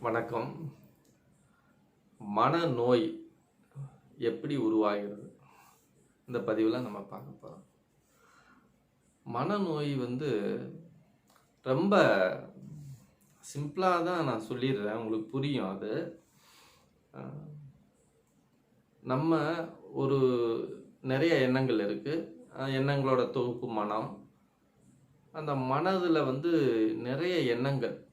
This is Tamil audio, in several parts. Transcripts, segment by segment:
வணக்கம். மனநோய் எப்படி உருவாகிறது? இந்த பதிவில் நம்ம பார்க்க போகிறோம் மனநோய் வந்து ரொம்ப சிம்பிளாக தான் நான் சொல்லிடுறேன். உங்களுக்கு புரியும் அது. நம்ம ஒரு நிறைய எண்ணங்கள் இருக்குது எண்ணங்களோட தொகுப்பு மனம். அந்த மனதில் வந்து நிறைய எண்ணங்கள்.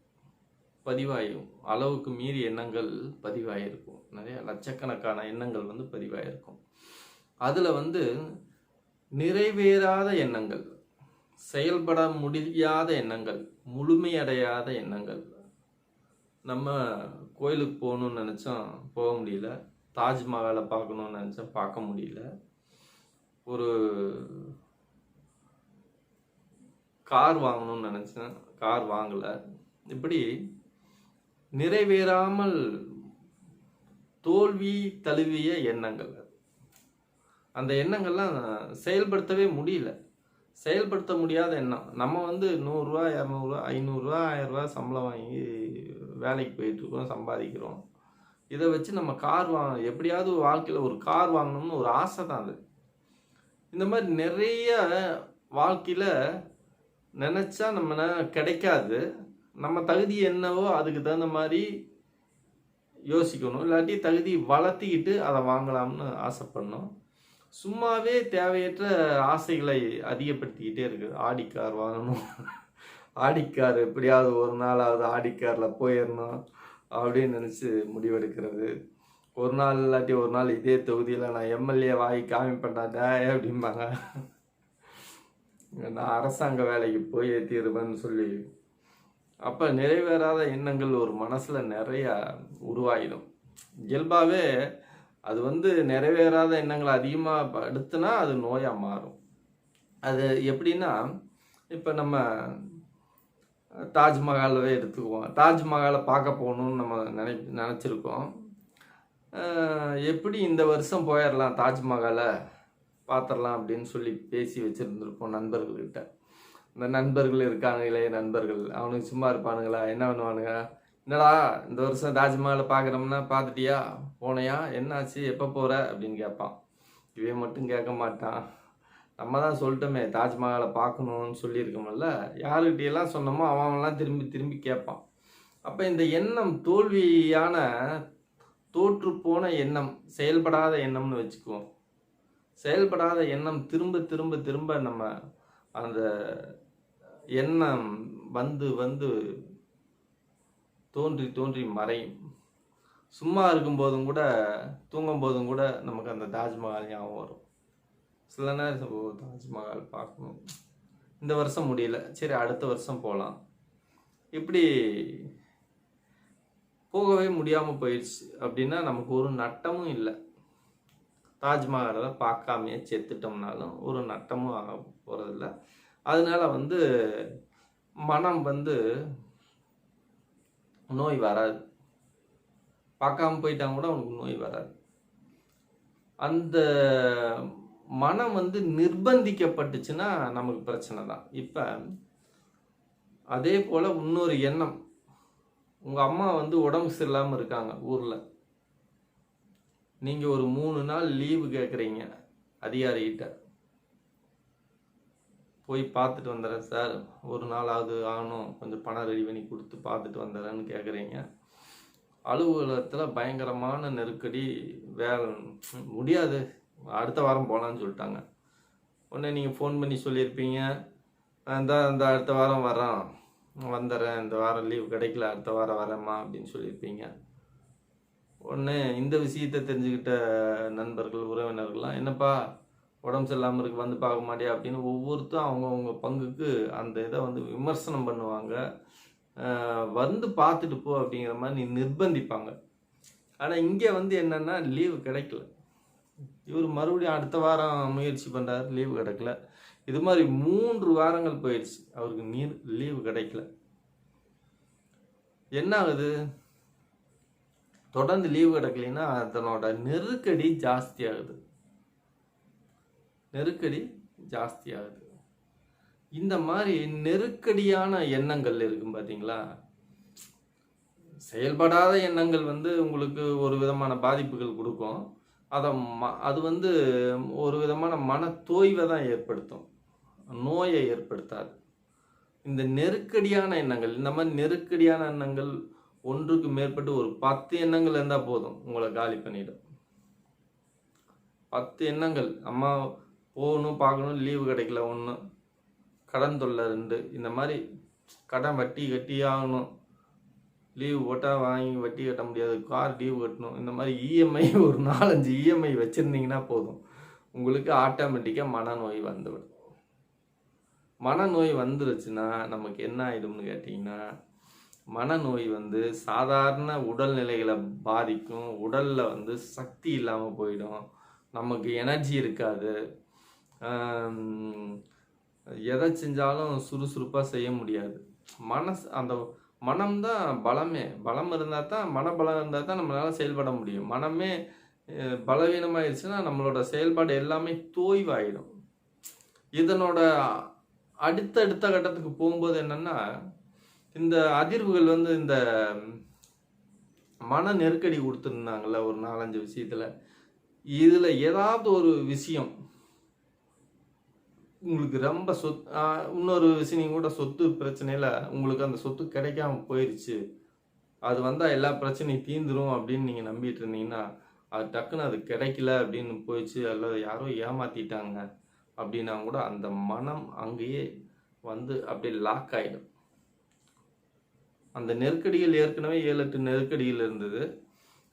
பதிவாகும் அளவுக்கு மீறி எண்ணங்கள் பதிவாயிருக்கும். நிறைய லட்சக்கணக்கான எண்ணங்கள் வந்து பதிவாயிருக்கும். அதில் வந்து நிறைவேறாத எண்ணங்கள் செயல்பட முடியாத எண்ணங்கள் முழுமையடையாத எண்ணங்கள். நம்ம கோயிலுக்கு போகணும்னு நினச்சோம் போக முடியல. தாஜ்மஹாலை பார்க்கணும்னு நினச்சோம் பார்க்க முடியல. ஒரு கார் வாங்கணும்னு நினச்சேன். கார் வாங்கலை. இப்படி நிறைவேறாமல் தோல்வி தழுவிய எண்ணங்கள். அந்த எண்ணங்கள்லாம் செயல்படுத்தவே முடியல. செயல்படுத்த முடியாத எண்ணம். நம்ம வந்து நூறுரூவா இரநூறுவா ஐநூறுரூவா ஆயிரரூவா சம்பளம் வாங்கி வேலைக்கு போயிட்டுருக்கோம் சம்பாதிக்கிறோம். இதை வச்சு நம்ம கார் வாங்க எப்படியாவது வாழ்க்கையில் ஒரு கார் வாங்கணும்னு ஒரு ஆசை தான் அது. இந்த மாதிரி நிறைய வாழ்க்கையில் நினச்சா நம்ம கிடைக்காது. நம்ம தகுதி என்னவோ அதுக்கு தகுந்த மாதிரி யோசிக்கணும். இல்லாட்டி தகுதி வளர்த்திக்கிட்டு அதை வாங்கலாம்னு ஆசைப்படணும். சும்மாவே தேவையற்ற ஆசைகளை அதிகப்படுத்திக்கிட்டே இருக்குது ஆடி கார் வாங்கணும். ஆடி கார் எப்படியாவது ஒரு நாளாவது ஆடி காரில் போயிடணும் அப்படின்னு நினச்சி முடிவெடுக்கிறது. ஒரு நாள் இல்லாட்டி ஒரு நாள் இதே தொகுதியில் நான் எம்எல்ஏ வாங்கி காமி பண்ணாட்டே அப்படிம்பாங்க. நான் அரசாங்க வேலைக்கு போய் தீருவேன்னு சொல்லி அப்போ நிறைவேறாத எண்ணங்கள் ஒரு மனசில் நிறையா உருவாயிடும் இயல்பாகவே அது வந்து நிறைவேறாத எண்ணங்களை அதிகமாக படுத்துனா அது நோயாக மாறும். அது எப்படின்னா இப்போ நம்ம தாஜ்மஹாலவே எடுத்துக்குவோம். தாஜ்மஹாலை பார்க்க போகணும்னு நம்ம நினை நினச்சிருக்கோம். எப்படி இந்த வருஷம் போயிடலாம் தாஜ்மஹாலை? பார்த்துடலாம் அப்படின்னு சொல்லி பேசி வச்சுருந்துருப்போம் நண்பர்கள்கிட்ட. இந்த நண்பர்கள் இருக்கானுங்களே நண்பர்கள். அவனுக்கு சும்மா இருப்பானுங்களா? என்ன பண்ணுவானுங்க? என்னடா இந்த வருஷம் தாஜ்மஹாலை பார்க்குறோம்னா பார்த்துட்டியா? போனையா? என்னாச்சு? எப்போ போகிற அப்படின்னு கேட்பான். இவன் மட்டும் கேட்க மாட்டான். நம்ம தான் சொல்லிட்டோமே தாஜ்மஹாலை பார்க்கணும்னு சொல்லியிருக்கோம்ல. யாருக்கிட்டையெல்லாம் சொன்னோமோ அவன்லாம் திரும்பி திரும்பி கேட்பான். அப்போ இந்த எண்ணம் தோல்வியான தோற்று போன எண்ணம் செயல்படாத எண்ணம்னு வச்சுக்குவோம். செயல்படாத எண்ணம் திரும்ப திரும்ப திரும்ப நம்ம அந்த எண்ணம் வந்து வந்து தோன்றி தோன்றி மறையும். சும்மா இருக்கும்போதும் கூட தூங்கும் போதும் கூட நமக்கு அந்த தாஜ்மஹால் ஞாபகம் வரும். சில நேரம் தாஜ்மஹால் பார்க்கணும். இந்த வருஷம் முடியல. சரி அடுத்த வருஷம் போகலாம் இப்படி போகவே முடியாமல் போயிடுச்சு அப்படின்னா நமக்கு ஒரு நட்டமும் இல்லை. தாஜ்மஹாலை பார்க்காமையே செத்துட்டோம்னாலும் ஒரு நட்டமும் ஆக போகிறதில்ல அதனால வந்து மனம் வந்து நோய் வராது. பார்க்காம போயிட்டாங்க கூட அவனுக்கு நோய் வராது. அந்த மனம் வந்து நிர்பந்திக்கப்பட்டுச்சுன்னா நமக்கு பிரச்சனை தான். இப்போ அதே போல் இன்னொரு எண்ணம். உங்கள் அம்மா வந்து உடம்பு சரியில்லாமல் இருக்காங்க ஊரில். நீங்கள் ஒரு மூணு நாள் லீவு கேட்குறீங்க அதிகாரிகிட்ட. போய் பார்த்துட்டு வந்துடுறேன் சார். ஒரு நாளாவது ஆகணும். கொஞ்சம் பணம் ரெடி பண்ணி கொடுத்து பார்த்துட்டு வந்துடுறேன்னு கேட்குறீங்க. அலுவலகத்தில் பயங்கரமான நெருக்கடி வேலை முடியாது. அடுத்த வாரம் போகலான்னு சொல்லிட்டாங்க. உடனே நீங்கள் ஃபோன் பண்ணி சொல்லியிருப்பீங்க. இந்த இந்த அடுத்த வாரம் வரேன் வந்துடுறேன். இந்த வாரம் லீவ் கிடைக்கல. அடுத்த வாரம் வரேம்மா அப்படின்னு சொல்லியிருப்பீங்க. உடனே இந்த விஷயத்தை தெரிஞ்சுக்கிட்ட நண்பர்கள் உறவினர்கள்லாம் என்னப்பா உடம்பு சரியில்லாமல் இருக்கு வந்து பார்க்க மாட்டியா அப்படின்னு ஒவ்வொருத்தரும் அவங்கவுங்க பங்குக்கு அந்த இதை வந்து விமர்சனம் பண்ணுவாங்க. வந்து பார்த்துட்டு போ அப்படிங்கிற மாதிரி நீ நிர்பந்திப்பாங்க. ஆனால் இங்கே வந்து என்னென்னா லீவு கிடைக்கல. இவர் மறுபடியும் அடுத்த வாரம் முயற்சி பண்ணுறாரு லீவு கிடைக்கல. இது மாதிரி மூன்று வாரங்கள் போயிடுச்சு. அவருக்கு நீர் லீவு கிடைக்கல. என்ன ஆகுது தொடர்ந்து லீவு கிடைக்கலைன்னா அதனோட நெருக்கடி ஜாஸ்தி ஆகுது. நெருக்கடி ஜாஸ்தியாகுது. இந்த மாதிரி நெருக்கடியான எண்ணங்கள் இருக்கும் பார்த்தீங்களா செயல்படாத எண்ணங்கள் வந்து உங்களுக்கு ஒரு விதமான பாதிப்புகள் கொடுக்கும். அதை ம அது வந்து ஒரு விதமான மன தோய்வை தான் ஏற்படுத்தும். நோயை ஏற்படுத்தாது. இந்த நெருக்கடியான எண்ணங்கள் இந்த மாதிரி நெருக்கடியான எண்ணங்கள் ஒன்றுக்கு மேற்பட்டு ஒரு பத்து எண்ணங்கள் இருந்தால் போதும் உங்களை காலி பண்ணிடும். பத்து எண்ணங்கள் அம்மா போகணும் பார்க்கணும் லீவு கிடைக்கல ஒன்று கடன் தொல்லை ரெண்டு. இந்த மாதிரி கடன் வட்டி கட்டி ஆகணும். லீவு போட்டால் வாங்கி வட்டி கட்ட முடியாது. கார் லீவு கட்டணும். இந்த மாதிரி இஎம்ஐ ஒரு நாலஞ்சு இஎம்ஐ வச்சுருந்தீங்கன்னா போதும். உங்களுக்கு ஆட்டோமேட்டிக்காக மனநோய் வந்துவிடும். மனநோய் வந்துருச்சுன்னா நமக்கு என்ன ஆயிடும்னு கேட்டிங்கன்னா மனநோய் வந்து சாதாரண உடல்நிலைகளை பாதிக்கும். உடலில் வந்து சக்தி இல்லாமல் போயிடும். நமக்கு எனர்ஜி இருக்காது. எதை செஞ்சாலும் சுறுசுறுப்பாக செய்ய முடியாது. மனசு அந்த மனம்தான் பலமே. பலம் இருந்தால் தான் மனபலம் இருந்தால் தான் நம்மளால் செயல்பட முடியும். மனமே அஹ், பலவீனமாயிருச்சுன்னா நம்மளோட செயல்பாடு எல்லாமே தோய்வாயிடும். இதனோட அடுத்தடுத்த கட்டத்துக்கு போகும்போது என்னென்னா இந்த அதிர்வுகள் வந்து இந்த மன நெருக்கடி கொடுத்துருந்தாங்கல்ல ஒரு நாலஞ்சு விஷயத்தில். இதில் ஏதாவது ஒரு விஷயம் உங்களுக்கு ரொம்ப சொத் இன்னொரு விஷயம் கூட சொத்து பிரச்சனையில் உங்களுக்கு அந்த சொத்து கிடைக்காம போயிடுச்சு அது வந்தால் எல்லா பிரச்சனையும் தீந்துரும் அப்படின்னு நீங்கள் நம்பிட்டு இருந்தீங்கன்னா அது டக்குன்னு அது கிடைக்கல அப்படின்னு போயிடுச்சு அல்லது யாரோ ஏமாத்திட்டாங்க அப்படின்னா கூட அந்த மனம் அங்கேயே வந்து அப்படியே லாக் ஆகிடும் அந்த நெருக்கடிகள் ஏற்கனவே ஏழு எட்டு நெருக்கடிகள் இருந்தது.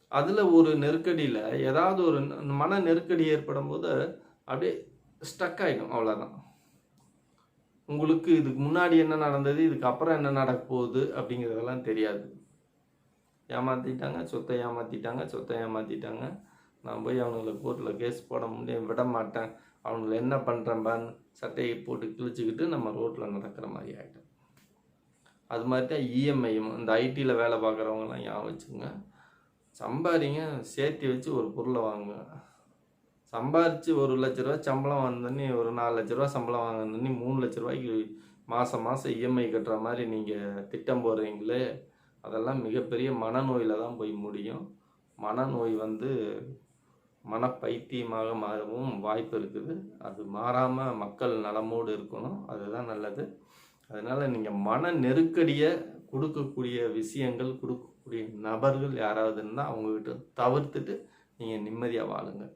அதில் ஒரு நெருக்கடியில் ஏதாவது ஒரு மன நெருக்கடி ஏற்படும் போது அப்படியே ஸ்டக் ஆகிடும் அவ்வளோதான் உங்களுக்கு இதுக்கு முன்னாடி என்ன நடந்தது இதுக்கு அப்புறம் என்ன நடக்க போகுது அப்படிங்கிறதெல்லாம் தெரியாது. ஏமாற்றிட்டாங்க சொத்தை ஏமாற்றிட்டாங்க சொத்தை ஏமாற்றிட்டாங்க நான் போய் அவனுங்களை கோர்ட்டில் கேஸ் போட முடியும் விட மாட்டேன். அவனுங்களை என்ன பண்ணுறேன்பான்னு சட்டையை போட்டு கிழிச்சுக்கிட்டு நம்ம ரோட்டில் நடக்கிற மாதிரி ஆகிட்டோம் அது மாதிரி தான் இஎம்ஐயும் இந்த ஐடியில் வேலை பார்க்குறவங்கலாம் ஞாபகம் வச்சுங்க? சம்பாதிங்க சேர்த்து வச்சு ஒரு பொருளை வாங்குங்க. சம்பாரித்து ஒரு லட்ச ரூபா சம்பளம் வந்தோன்னே ஒரு நாலு லட்ச ரூபா சம்பளம் வாங்கினோடனே மூணு லட்ச ரூபாய்க்கு மாதம் மாதம் இஎம்ஐ கட்டுற மாதிரி நீங்கள் திட்டம் போடுறீங்களே அதெல்லாம் மிகப்பெரிய மனநோயில் தான் போய் முடியும். மனநோய் வந்து மனப்பைத்தியமாக மாறவும் வாய்ப்பு இருக்குது. அது மாறாமல் மக்கள் நலமோடு இருக்கணும். அதுதான் நல்லது. அதனால் நீங்கள் மன நெருக்கடியை கொடுக்கக்கூடிய விஷயங்கள் கொடுக்கக்கூடிய நபர்கள் யாராவது இருந்தால் அவங்கக்கிட்ட தவிர்த்துட்டு நீங்கள் நிம்மதியாக வாழுங்க.